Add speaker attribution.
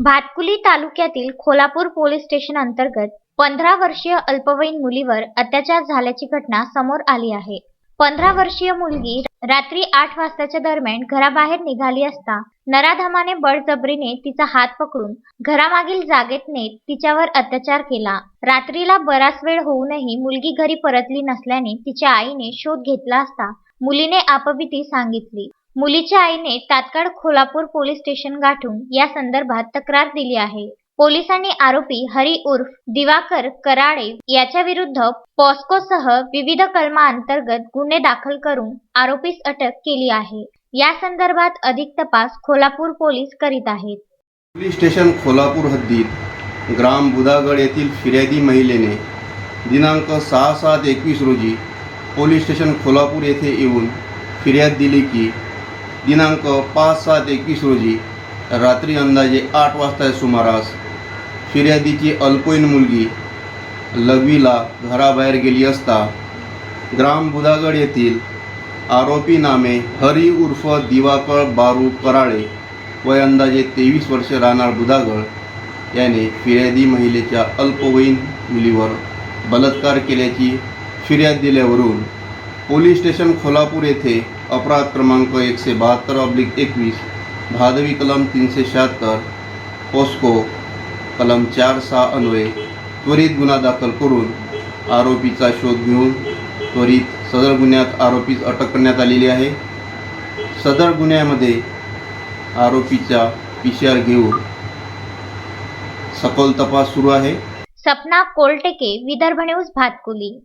Speaker 1: भातकुली तालुक्यातील Kholapur police station अंतर्गत पंधरा वर्षीय अल्पवयीन मुलीवर अत्याचार झाल्याची घटना समोर आली आहे. पंधरा वर्षीय मुलगी रात्री आठ वाजताच्या दरम्यान घराबाहेर निघाली असता नराधमाने बळजबरीने तिचा हात पकडून घरामागील जागेत नेत तिच्यावर अत्याचार केला. रात्रीला बराच वेळ होऊनही मुलगी घरी परतली नसल्याने तिच्या आईने शोध घेतला असता मुलीने आपबिती सांगितली. मुलीच्या आईने तात्काळ खोलापूर पोलीस स्टेशन गाठून या संदर्भात तक्रार दिली आहे. पोलिसांनी आरोपी हरी उर्फ दिवाकर कराडे याच्या विरुद्ध पॉस्कोसह विविध कलमांतर्गत गुन्हे दाखल करून आरोपीस अटक केली आहे. या संदर्भात अधिक तपास खोलापूर पोलीस करीत आहेत.
Speaker 2: पोलीस स्टेशन खोलापूर हद्दीत ग्राम बुधागड येथील फिर्यादी महिलेने दिनांक सहा सात एकवीस रोजी पोलीस स्टेशन खोलापूर येथे येऊन फिर्याद दिली की दिनांक पाच सात एकवीस रोजी रात्री अंदाजे आठ वाजता सुमारास फिर्यादीची अल्पवयीन मुलगी लघवीला घराबाहेर गेली असता ग्राम बुधागड येथील आरोपी नामे हरी उर्फ दिवाकर बारू कराळे वय अंदाजे तेवीस वर्ष राहणार बुधागड याने फिर्यादी महिलेच्या अल्पवयीन मुलीवर बलात्कार केल्याची फिर्याद दिल्यावरून पोलीस स्टेशन खोलापूर येथे अपराध क्रमांक एकशे बहात्तर ऑब्लिक एकवीस भादवी कलम तीनशे शहात्तर पोस्को कलम चार सहा अन्वये त्वरित गुन्हा दाखल करून आरोपीचा शोध घेऊन त्वरित सदर गुन्ह्यात आरोपीस अटक करण्यात आलेली आहे. सदर गुन्ह्यामध्ये आरोपीचा पी सी आर घेऊन सखोल तपास सुरू आहे.
Speaker 1: सपना कोलटेके विदर्भ न्यूज भातकुली.